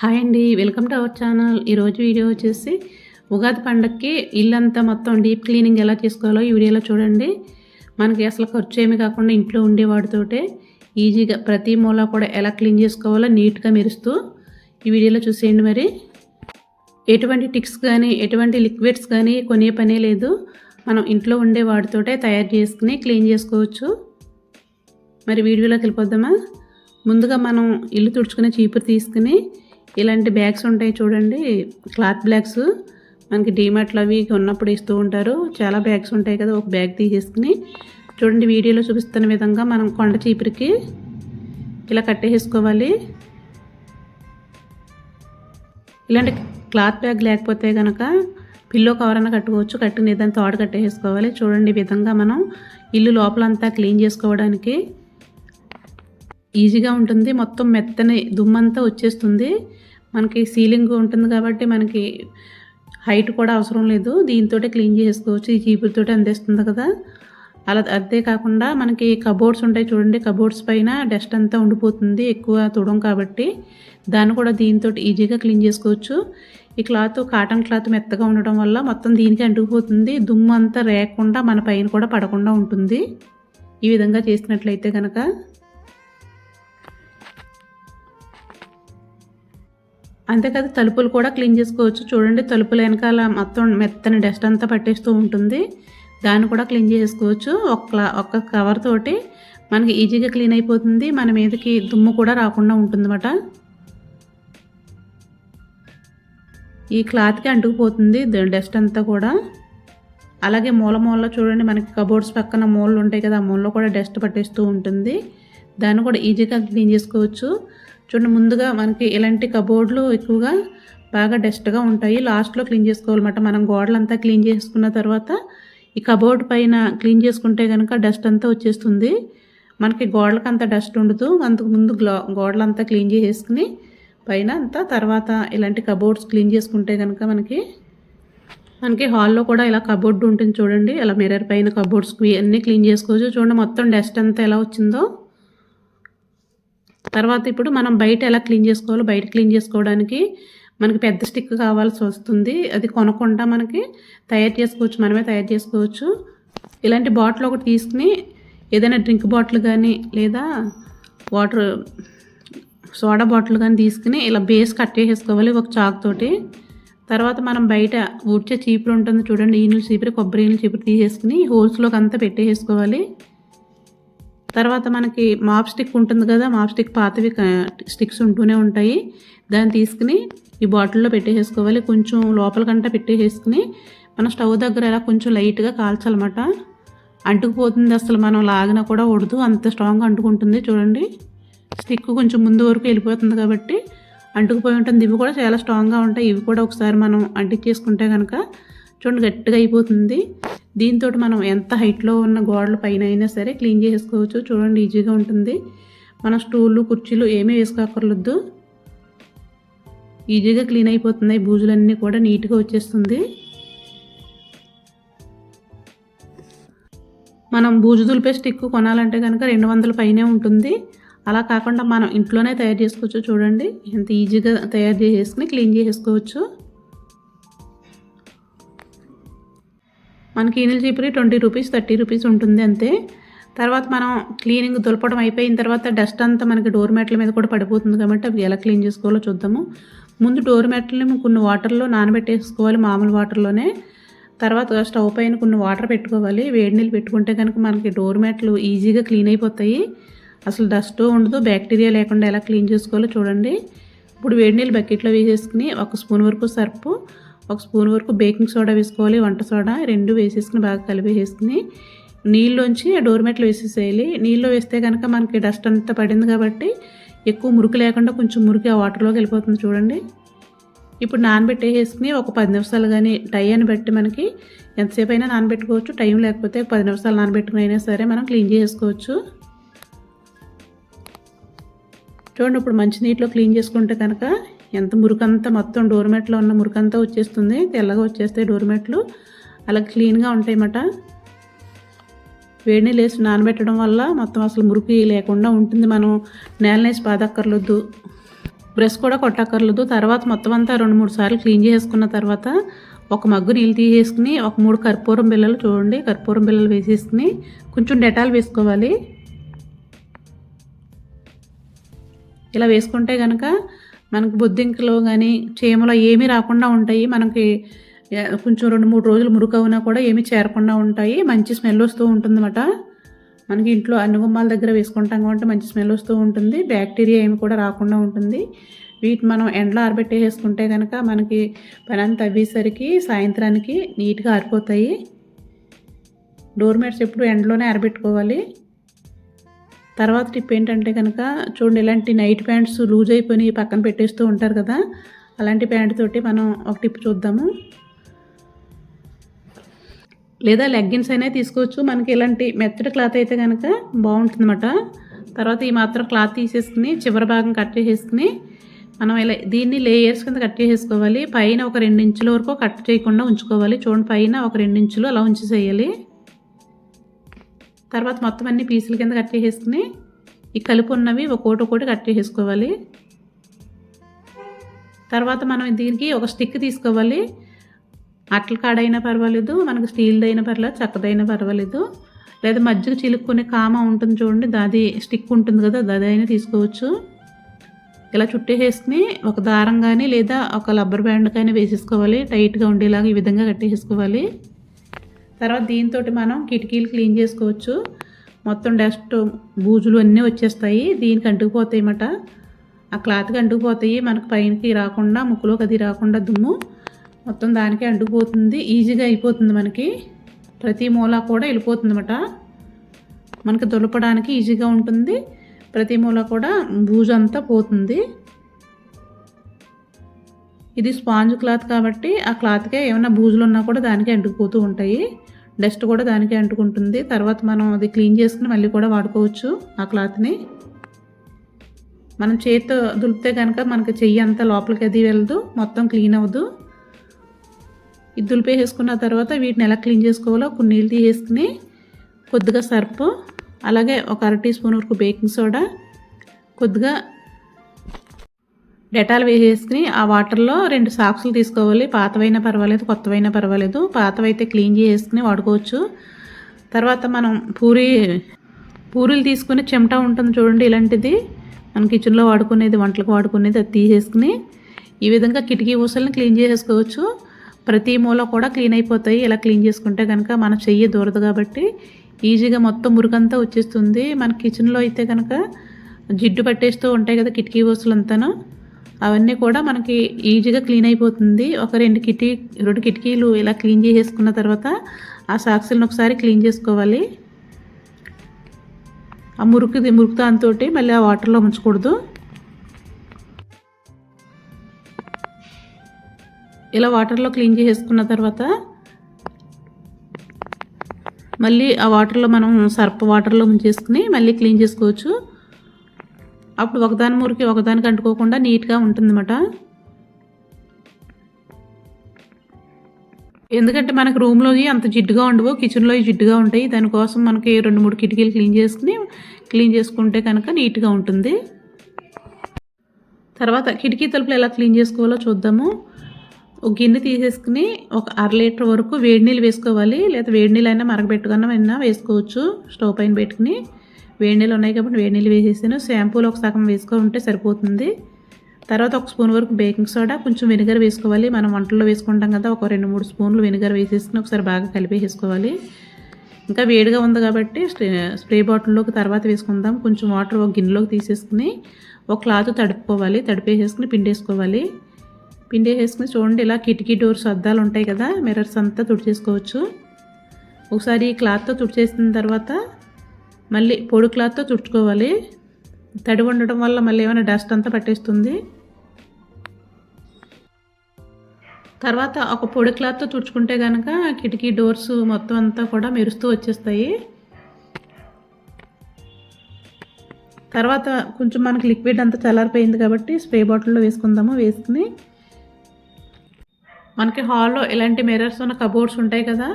Hi అండి welcome to our channel. ఈరోజు video వచ్చేసి ఉగాది పండగకి ఇల్లంతా మొత్తం డీప్ క్లీనింగ్ ఎలా చేసుకోవాలో ఈ వీడియోలో చూడండి. మనకి అసలు ఖర్చు ఏమి కాకుండా ఇంట్లో ఉండే వాటితోటే ఈజీగా ప్రతి మూల కూడా ఎలా క్లీన్ చేసుకోవాలో నీట్గా మెరుస్తూ ఈ వీడియోలో చూసేయండి మరి. ఎటువంటి టిక్స్ కానీ ఎటువంటి లిక్విడ్స్ కానీ కొనే పనే లేదు. మనం ఇంట్లో ఉండే వాటితోటే తయారు చేసుకుని క్లీన్ చేసుకోవచ్చు. మరి వీడియోలోకి వెళ్ళిపోద్దామా ముందుగా మనం ఇల్లు తుడుచుకునే చీపురు తీసుకుని ఇలాంటి బ్యాగ్స్ ఉంటాయి చూడండి. Cloth bags. మనకి డీమార్ట్లు అవి ఉన్నప్పుడు ఇస్తూ ఉంటారు. చాలా బ్యాగ్స్ ఉంటాయి కదా ఒక బ్యాగ్ తీసేసుకుని. చూడండి వీడియోలో చూపిస్తున్న విధంగా మనం కొండ చీపురికి ఇలా కట్టేసుకోవాలి ఇలాంటి క్లాత్ బ్యాగ్ లేకపోతే కనుక పిల్లో కవర్ అన్న కట్టుకోవచ్చు. కట్టుకుని ఏదైనా తోట కట్టేసుకోవాలి చూడండి ఈ విధంగా మనం ఇల్లు లోపలంతా క్లీన్ చేసుకోవడానికి. ఈజీగా ఉంటుంది. మొత్తం మెత్తని దుమ్మంతా వచ్చేస్తుంది. మనకి సీలింగ్ ఉంటుంది కాబట్టి మనకి హైట్ కూడా అవసరం లేదు. దీంతో క్లీన్ చేసుకోవచ్చు. ఈ చీపురుతో అందిస్తుంది కదా. అలా అదే కాకుండా మనకి కబోర్డ్స్ ఉంటాయి చూడండి. కబోర్డ్స్ పైన డస్ట్ అంతా ఉండిపోతుంది. ఎక్కువ తుడం కాబట్టి దాన్ని కూడా దీంతో ఈజీగా క్లీన్ చేసుకోవచ్చు. ఈ క్లాత్ కాటన్ క్లాత్ మెత్తగా ఉండడం వల్ల మొత్తం దీనికి అంటుకుపోతుంది. దుమ్ము అంతా రేయకుండా మన పైన కూడా పడకుండా ఉంటుంది. ఈ విధంగా చేసినట్లయితే కనుక అంతేకాదు తలుపులు కూడా క్లీన్ చేసుకోవచ్చు. చూడండి తలుపుల వెనకాల మొత్తం మెత్తని డస్ట్ అంతా పట్టేస్తూ ఉంటుంది. దాన్ని కూడా క్లీన్ చేసుకోవచ్చు. ఒక్క ఒక్క కవర్ తోటి మనకి ఈజీగా క్లీన్ అయిపోతుంది. మన మీదకి దుమ్ము కూడా రాకుండా ఉంటుందన్నమాట. ఈ క్లాత్కి అంటుకుపోతుంది డస్ట్ అంతా కూడా. అలాగే మూల మూలలో చూడండి మనకి కబోర్డ్స్ పక్కన మూలలు ఉంటాయి కదా ఆ మూలలో కూడా డస్ట్ పట్టేస్తూ ఉంటుంది. దాన్ని కూడా ఈజీగా క్లీన్ చేసుకోవచ్చు. చూడండి ముందుగా మనకి ఇలాంటి కబోర్డ్లు ఎక్కువగా బాగా డస్ట్గా ఉంటాయి. లాస్ట్లో క్లీన్ చేసుకోవాలన్నమాట. మనం గోడలంతా క్లీన్ చేసుకున్న తర్వాత ఈ కబోర్డ్ పైన క్లీన్ చేసుకుంటే కనుక డస్ట్ అంతా వచ్చేస్తుంది. మనకి గోడలకు అంత డస్ట్ ఉండదు. అంతకు ముందు గోడలంతా క్లీన్ చేసేసుకుని పైన అంతా తర్వాత ఇలాంటి కబోర్డ్స్ క్లీన్ చేసుకుంటే కనుక మనకి మనకి హాల్లో కూడా ఇలా కబోర్డ్ ఉంటుంది చూడండి. ఇలా మిర్రర్ పైన కబోర్డ్స్ అన్నీ క్లీన్ చేసుకోవచ్చు. చూడండి మొత్తం డస్ట్ అంతా ఎలా వచ్చిందో. తర్వాత ఇప్పుడు మనం బయట ఎలా క్లీన్ చేసుకోవాలో బయట క్లీన్ చేసుకోవడానికి మనకి పెద్ద స్టిక్ కావాల్సి వస్తుంది. అది కొనకుండా మనకి తయారు చేసుకోవచ్చు. మనమే తయారు చేసుకోవచ్చు. ఇలాంటి బాటిల్ ఒకటి తీసుకుని ఏదైనా డ్రింక్ బాటిల్ కానీ లేదా వాటర్ సోడా బాటిల్ కానీ తీసుకుని ఇలా బేస్ కట్టేసుకోవాలి ఒక చాక్ తోటి. తర్వాత మనం బయట ఊడ్చే చీపురు ఉంటుంది చూడండి. నీళ్ళు చీపురు కొబ్బరి నీళ్ళు చీపురు తీసేసుకుని హోల్స్లోకి అంతా పెట్టేసుకోవాలి తర్వాత మనకి మాప్ స్టిక్ ఉంటుంది కదా మాప్ స్టిక్ పాతవి స్టిక్స్ ఉంటూనే ఉంటాయి. దాన్ని తీసుకుని ఈ బాటిల్లో పెట్టేసుకోవాలి కొంచెం లోపలికంటా పెట్టేసుకుని మన స్టవ్ దగ్గర ఎలా కొంచెం లైట్గా కాల్చాలన్నమాట. అంటుకుపోతుంది అసలు మనం లాగినా కూడా ఉడదు అంత స్ట్రాంగ్ అంటుకుంటుంది చూడండి. స్టిక్ కొంచెం ముందు వరకు వెళ్ళిపోతుంది కాబట్టి అంటుకుపోయి ఉంటుంది. ఇవి కూడా చాలా స్ట్రాంగ్గా ఉంటాయి. ఇవి కూడా ఒకసారి మనం అంటించేసుకుంటే కనుక చూడండి గట్టిగా అయిపోతుంది. దీంతో మనం ఎంత హైట్లో ఉన్న గోడల పైన అయినా సరే క్లీన్ చేసుకోవచ్చు చూడండి ఈజీగా ఉంటుంది. మన స్టూళ్ళు కుర్చీలు ఏమీ వేసుకోకర్లేదు. ఈజీగా క్లీన్ అయిపోతున్నాయి. బూజులన్నీ కూడా నీట్గా వచ్చేస్తుంది. మనం బూజు దులిపే స్టిక్ కొనాలంటే కనుక రెండు వందల పైనే ఉంటుంది. అలా కాకుండా మనం ఇంట్లోనే తయారు చేసుకోవచ్చు. చూడండి ఎంత ఈజీగా తయారు చేసేసుకుని క్లీన్ చేసేసుకోవచ్చు. మనకి ఈనెల చీపురి ట్వంటీ రూపీస్ థర్టీ రూపీస్ ఉంటుంది అంతే. తర్వాత మనం క్లీనింగ్ దులపడం అయిపోయిన తర్వాత డస్ట్ అంతా మనకి డోర్ మ్యాట్ల మీద కూడా పడిపోతుంది కాబట్టి అవి ఎలా క్లీన్ చేసుకోవాలో చూద్దాము. ముందు డోర్ మ్యాట్లని కొన్ని వాటర్లో నానబెట్టేసుకోవాలి మామూలు వాటర్లోనే. తర్వాత స్టవ్ పైన కొన్ని వాటర్ పెట్టుకోవాలి. వేడి నీళ్ళు పెట్టుకుంటే కనుక మనకి డోర్ మ్యాట్లు ఈజీగా క్లీన్ అయిపోతాయి. అసలు డస్ట్ ఉండదు బ్యాక్టీరియా లేకుండా ఎలా క్లీన్ చేసుకోవాలో చూడండి. ఇప్పుడు వేడి నీళ్ళు బకెట్లో వేసేసుకుని ఒక స్పూన్ వరకు సర్పు ఒక స్పూన్ వరకు బేకింగ్ సోడా వేసుకోవాలి వంట సోడా. రెండు వేసేసుకుని బాగా కలిపేసేసుకుని నీళ్ళలోంచి ఆ డోర్ మ్యాట్లో వేసేసేయాలి. నీళ్ళు వేస్తే కనుక మనకి డస్ట్ అంతా పడింది కాబట్టి ఎక్కువ మురికి లేకుండా కొంచెం మురికి ఆ వాటర్లోకి వెళ్ళిపోతుంది చూడండి. ఇప్పుడు నానబెట్టేసుకుని ఒక పది నిమిషాలు కానీ టై అని బట్టి మనకి ఎంతసేపు అయినా నానబెట్టుకోవచ్చు. టైం లేకపోతే పది నిమిషాలు నానబెట్టుకుని అయినా సరే మనం క్లీన్ చేసుకోవచ్చు చూడండి ఇప్పుడు మంచి నీటిలో క్లీన్ చేసుకుంటే కనుక ఎంత మురికంతా మొత్తం డోర్మెట్లో ఉన్న మురికంతా వచ్చేస్తుంది. తెల్లగా వచ్చేస్తాయి డోర్మెట్లు. అలా క్లీన్గా ఉంటాయన్నమాట. వేడి లేసి నానబెట్టడం వల్ల మొత్తం అసలు మురికి లేకుండా ఉంటుంది మనం. నేలనేసి పాదక్కర్లొద్దు బ్రష్ కూడా కొట్టక్కర్లేదు తర్వాత మొత్తం అంతా రెండు మూడు సార్లు క్లీన్ చేసుకున్న తర్వాత ఒక మగ్గు నీళ్ళు తీసేసుకుని ఒక మూడు కర్పూరం బిళ్ళలు చూడండి. కర్పూరం బిళ్ళలు వేసేసుకుని కొంచెం డెటాల్ వేసుకోవాలి. ఇలా వేసుకుంటే కనుక మనకు బొద్దింకలు కానీ చీమలు ఏమీ రాకుండా ఉంటాయి. మనకి కొంచెం రెండు మూడు రోజులు మురుకవునా కూడా ఏమీ చేరకుండా ఉంటాయి. మంచి స్మెల్ వస్తూ ఉంటుందన్నమాట. మనకి ఇంట్లో అన్ని గుమ్మాల దగ్గర వేసుకుంటాం కాబట్టి మంచి స్మెల్ వస్తూ ఉంటుంది. బ్యాక్టీరియా ఏమి కూడా రాకుండా ఉంటుంది. వీటి మనం ఎండలో ఆరబెట్టేసుకుంటే కనుక మనకి పని అంతా అవ్వేసరికి సాయంత్రానికి నీట్గా ఆరిపోతాయి. డోర్ మ్యాట్స్ ఎప్పుడు ఎండలోనే ఆరబెట్టుకోవాలి. తర్వాత టిప్ ఏంటంటే కనుక చూడండి ఇలాంటి నైట్ ప్యాంట్స్ లూజ్ అయిపోయి పక్కన పెట్టేస్తూ ఉంటారు కదా అలాంటి ప్యాంట్ తోటి మనం ఒక టిప్ చూద్దాము. లేదా లెగ్గిన్స్ అయినా తీసుకోవచ్చు. మనకి ఇలాంటి మెత్తడి క్లాత్ అయితే కనుక బాగుంటుందన్నమాట. తర్వాత ఈ మాత్రం క్లాత్ తీసేసుకుని చివరి భాగం కట్ చేసేసుకుని మనం ఇలా దీన్ని లేయర్స్ కింద కట్ చేసేసుకోవాలి. పైన ఒక రెండు ఇంచుల వరకు కట్ చేయకుండా ఉంచుకోవాలి. చూడండి పైన ఒక రెండు ఇంచులు అలా ఉంచేసేయాలి. తర్వాత మొత్తం అన్ని పీసుల కింద కట్ చేసేసుకుని ఈ కలుపు ఉన్నవి ఒక్కోటి ఒక్కోటి కట్ చేసేసుకోవాలి తర్వాత మనం దీనికి ఒక స్టిక్ తీసుకోవాలి. అట్ల కాడైనా పర్వాలేదు మనకు స్టీల్ది అయినా పర్లేదు చక్కదైనా పర్వాలేదు. లేదా మజ్జిగ చిలుక్కునే కామ ఉంటుంది చూడండి దాది స్టిక్ ఉంటుంది కదా అది అయినా తీసుకోవచ్చు. ఇలా చుట్టేసేసుకుని ఒక దారం కానీ లేదా ఒక రబ్బర్ బ్యాండ్ కానీ వేసేసుకోవాలి టైట్గా ఉండేలాగా ఈ విధంగా కట్టేసుకోవాలి తర్వాత దీంతో మనం కిటికీలు క్లీన్ చేసుకోవచ్చు. మొత్తం డస్ట్ బూజులు అన్నీ వచ్చేస్తాయి. దీనికి అంటుకుపోతాయి అన్నమాట. ఆ క్లాత్కి అంటుకుపోతాయి. మనకు పైనకి రాకుండా ముక్కులోకి అది రాకుండా దుమ్ము మొత్తం దానికి అంటుకుపోతుంది. ఈజీగా అయిపోతుంది మనకి. ప్రతి మూల కూడా వెళ్ళిపోతుంది అన్నమాట. మనకి దులపడానికి ఈజీగా ఉంటుంది. ప్రతి మూల కూడా బూజు అంతా పోతుంది. ఇది స్పాంజ్ క్లాత్ కాబట్టి ఆ క్లాత్కే ఏమైనా బూజులు ఉన్నా కూడా దానికి అంటుకుపోతూ ఉంటాయి. డస్ట్ కూడా దానికి అంటుకుంటుంది. తర్వాత మనం అది క్లీన్ చేసుకుని మళ్ళీ కూడా వాడుకోవచ్చు ఆ క్లాత్ని. మనం చేతితో దులిపితే కనుక మనకి చెయ్యి అంతా లోపలికి అది వెళ్ళదు మొత్తం క్లీన్ అవ్వదు. ఇది దులిపేసుకున్న తర్వాత వీటిని ఎలా క్లీన్ చేసుకోవాలో కొన్ని నీళ్ళు తీసేసుకుని కొద్దిగా సర్పు అలాగే ఒక అర టీ స్పూన్ వరకు బేకింగ్ సోడా కొద్దిగా డెటాల్ వేసేసుకుని ఆ వాటర్లో రెండు సాక్సులు తీసుకోవాలి. పాతవైనా పర్వాలేదు కొత్తవైనా పర్వాలేదు. పాతవైతే క్లీన్ చేసుకుని వాడుకోవచ్చు. తర్వాత మనం పూరి పూరీలు తీసుకుని చెమట ఉంటుంది చూడండి ఇలాంటిది. మన కిచెన్లో వాడుకునేది వంటలకు వాడుకునేది అది తీసేసుకుని ఈ విధంగా కిటికీ ఊసల్ని క్లీన్ చేసేసుకోవచ్చు. ప్రతి మూల కూడా క్లీన్ అయిపోతాయి. ఇలా క్లీన్ చేసుకుంటే కనుక మన చెయ్యి దూరదు కాబట్టి ఈజీగా మొత్తం మురుగంతా వచ్చేస్తుంది. మన కిచెన్లో అయితే కనుక జిడ్డు పట్టేస్తూ ఉంటాయి కదా కిటికీ ఊసలు అంతాను అవన్నీ కూడా మనకి ఈజీగా క్లీన్ అయిపోతుంది. ఒక రెండు కిటికీ రెండు కిటికీలు ఇలా క్లీన్ చేసేసుకున్న తర్వాత ఆ సాక్సులను ఒకసారి క్లీన్ చేసుకోవాలి. ఆ మురుకుది మురుకు దాంతో మళ్ళీ ఆ వాటర్లో ఉంచకూడదు ఇలా వాటర్లో క్లీన్ చేసేసుకున్న తర్వాత మళ్ళీ ఆ వాటర్లో మనం సర్ప వాటర్లో ముంచేసుకుని మళ్ళీ క్లీన్ చేసుకోవచ్చు. అప్పుడు ఒకదాని మురికి ఒకదానికి అంటుకోకుండా నీట్గా ఉంటుందన్నమాట. ఎందుకంటే మనకు రూమ్లోవి అంత జిడ్డుగా ఉండవు కిచెన్లో జిడ్డుగా ఉంటాయి. దానికోసం మనకి రెండు మూడు కిటికీలు క్లీన్ చేసుకుని క్లీన్ చేసుకుంటే కనుక నీట్గా ఉంటుంది. తర్వాత కిటికీ తలుపులు ఎలా క్లీన్ చేసుకోవాలో చూద్దాము. ఒక గిన్నె తీసేసుకుని ఒక అర లీటర్ వరకు వేడి నీళ్ళు వేసుకోవాలి. లేదా వేడి నీళ్ళు అయినా మరగబెట్టుకున్నా వేసుకోవచ్చు స్టవ్ పైన పెట్టుకుని. వేడి నీళ్ళు ఉన్నాయి కాబట్టి వేడి నీళ్ళు వేసేసాను. షాంపూలో ఒక సగం వేసుకుంటే సరిపోతుంది. తర్వాత ఒక స్పూన్ వరకు బేకింగ్ సోడా కొంచెం వెనిగర్ వేసుకోవాలి. మనం వంటల్లో వేసుకుంటాం కదా ఒక రెండు మూడు స్పూన్లు వెనిగర్ వేసేసుకుని ఒకసారి బాగా కలిపేసుకోవాలి ఇంకా వేడిగా ఉంది కాబట్టి స్ప్రే బాటిల్లోకి తర్వాత వేసుకుందాం. కొంచెం వాటర్ ఒక గిన్నెలోకి తీసేసుకుని ఒక క్లాత్ తడుపుకోవాలి. తడిపేసేసుకుని పిండేసుకోవాలి. పిండేసేసుకుని చూడండి ఇలా కిటికీ డోర్స్ అద్దాలు ఉంటాయి కదా మిర్రర్స్ అంతా తుడిచేసుకోవచ్చు. ఒకసారి ఈ క్లాత్తో తుడిచేసిన తర్వాత మళ్ళీ పొడి క్లాత్తో చుట్టుకోవాలి తడి ఉండడం వల్ల మళ్ళీ ఏమైనా డస్ట్ అంతా పట్టేస్తుంది. తర్వాత ఒక పొడి క్లాత్తో తుడుచుకుంటే కనుక కిటికీ డోర్స్ మొత్తం అంతా కూడా మెరుస్తూ వచ్చేస్తాయి. తర్వాత కొంచెం మనకి లిక్విడ్ అంతా చల్లారిపోయింది కాబట్టి స్ప్రే బాటిల్లో వేసుకుందాము వేసుకుని. మనకి హాల్లో ఇలాంటి మిర్రర్స్ ఉన్న కబోర్డ్స్ ఉంటాయి కదా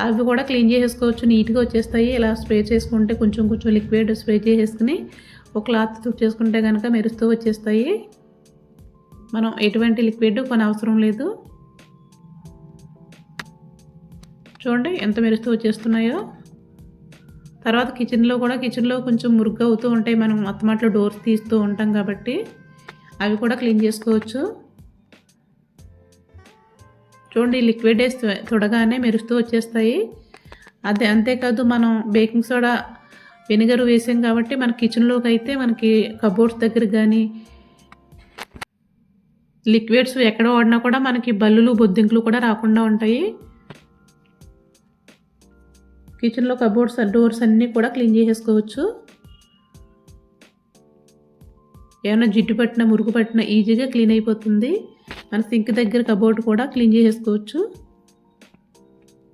అవి కూడా క్లీన్ చేసేసుకోవచ్చు నీట్గా వచ్చేస్తాయి. ఇలా స్ప్రే చేసుకుంటే కొంచెం కొంచెం లిక్విడ్ స్ప్రే చేసేసుకుని ఒక క్లాత్ చేసుకుంటే కనుక మెరుస్తూ వచ్చేస్తాయి. మనం ఎటువంటి లిక్విడ్ కొని అవసరం లేదు. చూడండి ఎంత మెరుస్తూ వచ్చేస్తున్నాయో. తర్వాత కిచెన్లో కూడా కిచెన్లో కొంచెం మురుగ్గా అవుతూ ఉంటాయి. మనం మొత్తమాట్లో డోర్స్ తీస్తూ ఉంటాం కాబట్టి అవి కూడా క్లీన్ చేసుకోవచ్చు. చూడండి లిక్విడ్ వేసి చూడగానే మెరుస్తూ వచ్చేస్తాయి. అదే అంతేకాదు మనం బేకింగ్ సోడా వెనిగర్ వేసాం కాబట్టి మన కిచెన్లోకి అయితే మనకి కబోర్డ్స్ దగ్గర కానీ లిక్విడ్స్ ఎక్కడ వాడినా కూడా మనకి బల్లులు బొద్దింకులు కూడా రాకుండా ఉంటాయి. కిచెన్లో కబోర్డ్స్ డోర్స్ అన్నీ కూడా క్లీన్ చేసేసుకోవచ్చు. ఏమైనా జిడ్డు పట్టిన మురుగు పట్టిన ఈజీగా క్లీన్ అయిపోతుంది. మన సింక్ దగ్గర కబోర్డ్ కూడా క్లీన్ చేసేసుకోవచ్చు.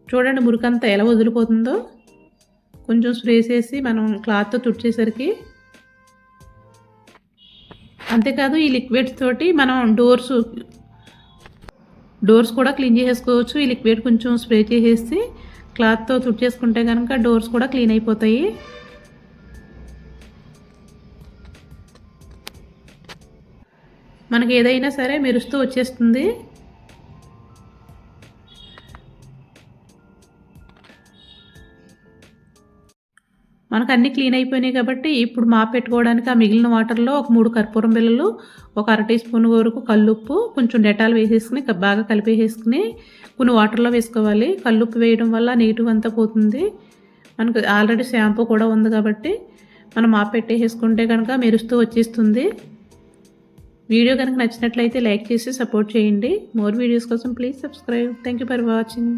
చూడండి మురికంతా ఎలా వదిలిపోతుందో. కొంచెం స్ప్రే చేసి మనం క్లాత్తో తుడిచేసరికి. అంతేకాదు ఈ లిక్విడ్స్ తోటి మనం డోర్స్ డోర్స్ కూడా క్లీన్ చేసేసుకోవచ్చు. ఈ లిక్విడ్ కొంచెం స్ప్రే చేసేసి క్లాత్తో తుడిచేసుకుంటే కనుక డోర్స్ కూడా క్లీన్ అయిపోతాయి. మనకి ఏదైనా సరే మెరుస్తూ వచ్చేస్తుంది. మనకు అన్నీ క్లీన్ అయిపోయినాయి కాబట్టి ఇప్పుడు మా పెట్టుకోవడానికి ఆ మిగిలిన వాటర్లో ఒక మూడు కర్పూరం బిళ్ళలు ఒక అర టీ స్పూన్ వరకు కల్లుప్పు కొంచెం డెటాల్ వేసేసుకుని బాగా కలిపేసేసుకుని కొన్ని వాటర్లో వేసుకోవాలి. కల్లుప్పు వేయడం వల్ల నెగిటివ్ అంతా పోతుంది. మనకు ఆల్రెడీ షాంపూ కూడా ఉంది కాబట్టి మనం మా పెట్టేసుకుంటే కనుక మెరుస్తూ వచ్చేస్తుంది. వీడియో కనుక నచ్చినట్లయితే లైక్ చేసి సపోర్ట్ చేయండి. మోర్ వీడియోస్ కోసం please subscribe. Thank you for watching